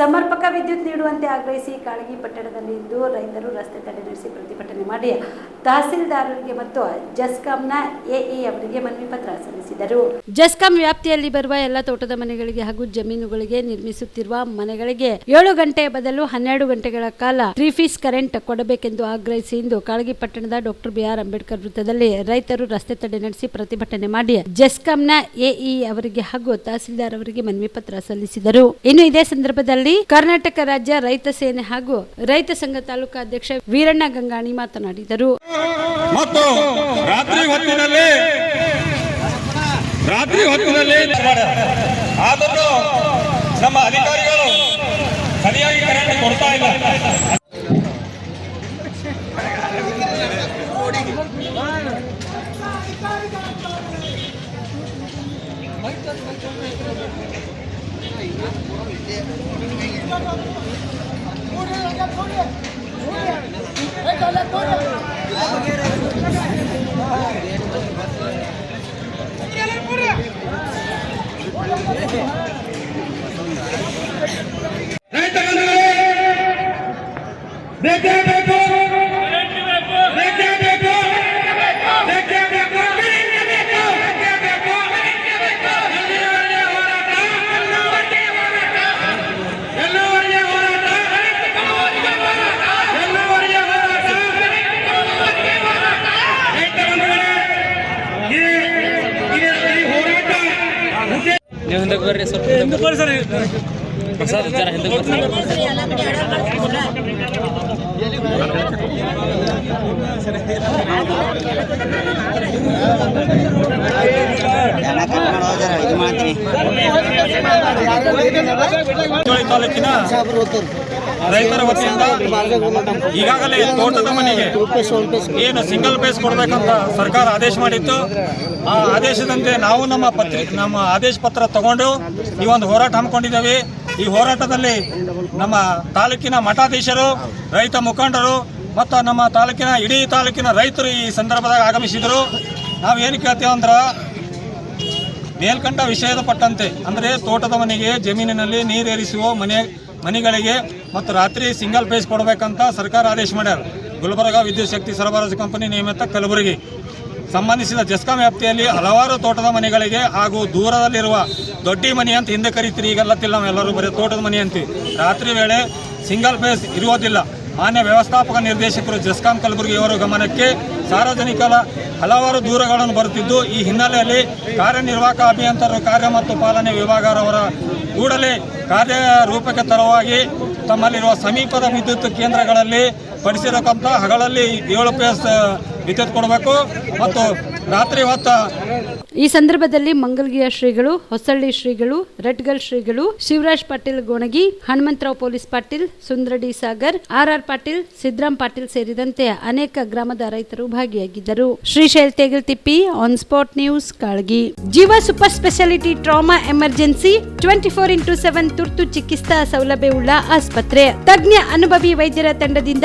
ಸಮರ್ಪಕ ವಿದ್ಯುತ್ ನೀಡುವಂತೆ ಆಗ್ರಹಿಸಿ ಕಾಳಗಿ ಪಟ್ಟಣದಲ್ಲಿ ಇಂದು ರೈತರು ರಸ್ತೆ ತಡೆ ನಡೆಸಿ ಪ್ರತಿಭಟನೆ ಮಾಡಿ ತಹಸೀಲ್ದಾರರಿಗೆ ಮತ್ತು ಜಸ್ಕಾಂನ ಎಇ ಅವರಿಗೆ ಮನವಿ ಪತ್ರ ಸಲ್ಲಿಸಿದರು. ಜಸ್ಕಾಂ ವ್ಯಾಪ್ತಿಯಲ್ಲಿ ಬರುವ ಎಲ್ಲ ತೋಟದ ಮನೆಗಳಿಗೆ ಹಾಗೂ ಜಮೀನುಗಳಿಗೆ ನಿರ್ಮಿಸುತ್ತಿರುವ ಮನೆಗಳಿಗೆ ಏಳು ಗಂಟೆ ಬದಲು ಹನ್ನೆರಡು ಗಂಟೆಗಳ ಕಾಲ ತ್ರೀ ಫೀಸ್ ಕರೆಂಟ್ ಕೊಡಬೇಕೆಂದು ಆಗ್ರಹಿಸಿ ಇಂದು ಕಾಳಗಿ ಪಟ್ಟಣದ ಡಾಕ್ಟರ್ ಬಿಆರ್ ಅಂಬೇಡ್ಕರ್ ವೃತ್ತದಲ್ಲಿ ರೈತರು ರಸ್ತೆ ತಡೆ ನಡೆಸಿ ಪ್ರತಿಭಟನೆ ಮಾಡಿ ಜಸ್ಕಾಂನ ಎಇ ಅವರಿಗೆ ಹಾಗೂ ತಹಸೀಲ್ದಾರ್ ಅವರಿಗೆ ಮನವಿ ಪತ್ರ ಸಲ್ಲಿಸಿದರು. ಇನ್ನು ಇದೇ ಸಂದರ್ಭದಲ್ಲಿ ಕರ್ನಾಟಕ ರಾಜ್ಯ ರೈತ ಸೇನೆ ಹಾಗೂ ರೈತ ಸಂಘ ತಾಲೂಕಾ ಅಧ್ಯಕ್ಷ ವೀರಣ್ಣ ಗಂಗಾಣಿ ಮಾತನಾಡಿದರು. ಮತ್ತು ರಾತ್ರಿ ಹೊತ್ತಿನಲ್ಲಿ ರಾತ್ರಿ ಹೊತ್ತಿನಲ್ಲಿ ಆದರೂ ನಮ್ಮ ಅಧಿಕಾರಿಗಳು ಸರಿಯಾಗಿ ಕರೆಂಟ್ ಕೊಡ್ತಾ ಇಲ್ಲ ರೈತ ಬಂಧುಗಳೇ puede resolver. Pasado, está la gente ತಾಲೂಕಿನ ರೈತರ ವತಿಯಿಂದ ಈಗಾಗಲೇ ತೋಟದ ಮನೆಗೆ ಏನು ಸಿಂಗಲ್ ಪೇಸ್ ಕೊಡಬೇಕಂತ ಸರ್ಕಾರ ಆದೇಶ ಮಾಡಿತ್ತು. ಆ ಆದೇಶದಂತೆ ನಾವು ನಮ್ಮ ಪತ್ರಿ ನಮ್ಮ ಆದೇಶ ಪತ್ರ ತಗೊಂಡು ಈ ಒಂದು ಹೋರಾಟ ಹಮ್ಮಿಕೊಂಡಿದ್ದೇವೆ. ಈ ಹೋರಾಟದಲ್ಲಿ ನಮ್ಮ ತಾಲೂಕಿನ ಮಠಾಧೀಶರು, ರೈತ ಮುಖಂಡರು ಮತ್ತು ನಮ್ಮ ತಾಲೂಕಿನ ಇಡೀ ತಾಲೂಕಿನ ರೈತರು ಈ ಸಂದರ್ಭದಾಗ ಆಗಮಿಸಿದರು. ನಾವು ಏನು ಕೇಳ್ತೇವೆ ಅಂದ್ರೆ ಮೇಲ್ಕಂಡ ವಿಷಯದ ಪಟ್ಟಂತೆ, ಅಂದರೆ ತೋಟದ ಮನೆಗೆ, ಜಮೀನಿನಲ್ಲಿ ನೀರೇರಿಸುವ ಮನೆ, ಮನೆಗಳಿಗೆ ಮತ್ತು ರಾತ್ರಿ ಸಿಂಗಲ್ ಪೇಸ್ ಕೊಡಬೇಕಂತ ಸರ್ಕಾರ ಆದೇಶ ಮಾಡ್ಯಾರ. ಗುಲ್ಬರ್ಗ ವಿದ್ಯುತ್ ಶಕ್ತಿ ಸರಬರಾಜು ಕಂಪನಿ ನಿಯಮಿತ ಕಲಬುರಗಿ. ಸಂಬಂಧಿಸಿದ ಜಸ್ಕಾಂ ವ್ಯಾಪ್ತಿಯಲ್ಲಿ ಹಲವಾರು ತೋಟದ ಮನೆಗಳಿಗೆ ಹಾಗೂ ದೂರದಲ್ಲಿರುವ ದೊಡ್ಡಿ ಮನೆ ಅಂತ ಹಿಂದೆ ಕರಿತೀರಿ ಈಗೆಲ್ಲತ್ತಿಲ್ಲ ನಾವೆಲ್ಲರೂ ಬರೀ ತೋಟದ ಮನೆ ಅಂತೀವಿ. ರಾತ್ರಿ ವೇಳೆ ಸಿಂಗಲ್ ಫೇಸ್ ಇರುವುದಿಲ್ಲ. ಮಾನ್ಯ ವ್ಯವಸ್ಥಾಪಕ ನಿರ್ದೇಶಕರು ಜಸ್ಕಾಂ ಕಲಬುರಗಿಯವರ ಗಮನಕ್ಕೆ ಸಾರ್ವಜನಿಕರ ಹಲವಾರು ದೂರಗಳನ್ನು ಬರುತ್ತಿದ್ದು, ಈ ಹಿನ್ನೆಲೆಯಲ್ಲಿ ಕಾರ್ಯನಿರ್ವಾಹಕ ಅಭಿಯಂತರರು ಕಾರ್ಯ ಮತ್ತು ಪಾಲನೆ ವಿಭಾಗರವರ ಕೂಡಲೇ ಕಾರ್ಯರೂಪಕ್ಕೆ ತರವಾಗಿ ತಮ್ಮಲ್ಲಿರುವ ಸಮೀಪದ ವಿದ್ಯುತ್ ಕೇಂದ್ರಗಳಲ್ಲಿ ಪಡಿಸಿರಕ್ಕಂಥ ಹಗಳಲ್ಲಿ ಏಳು ಪೇಸ್ ವಿದ್ಯುತ್ ಕೊಡಬೇಕು. ಮತ್ತು ರಾತ್ರಿ ಹೊತ್ತ ಈ ಸಂದರ್ಭದಲ್ಲಿ ಮಂಗಲ್ಗಿಯ ಶ್ರೀಗಳು, ಹೊಸಳ್ಳಿ ಶ್ರೀಗಳು, ರೆಡ್ಗಲ್ ಶ್ರೀಗಳು, Shivraj Patil Gonagi, Hanumantharao police Patil, Sundaradi Sagar, R R Patil Siddaram Patil ಸೇರಿದಂತೆ ಅನೇಕ ಗ್ರಾಮದ ರೈತರು ಭಾಗಿಯಾಗಿದ್ದರು. ಶ್ರೀಶೈಲ್ ತೇಗಲ್ ತಿಪ್ಪಿ on spot news Kalagi. Jeeva super speciality trauma emergency twenty four into seven ತುರ್ತು ಚಿಕಿತ್ಸಾ ಸೌಲಭ್ಯವುಳ್ಳ ಆಸ್ಪತ್ರೆ. ತಜ್ಞ ಅನುಭವಿ ವೈದ್ಯರ ತಂಡದಿಂದ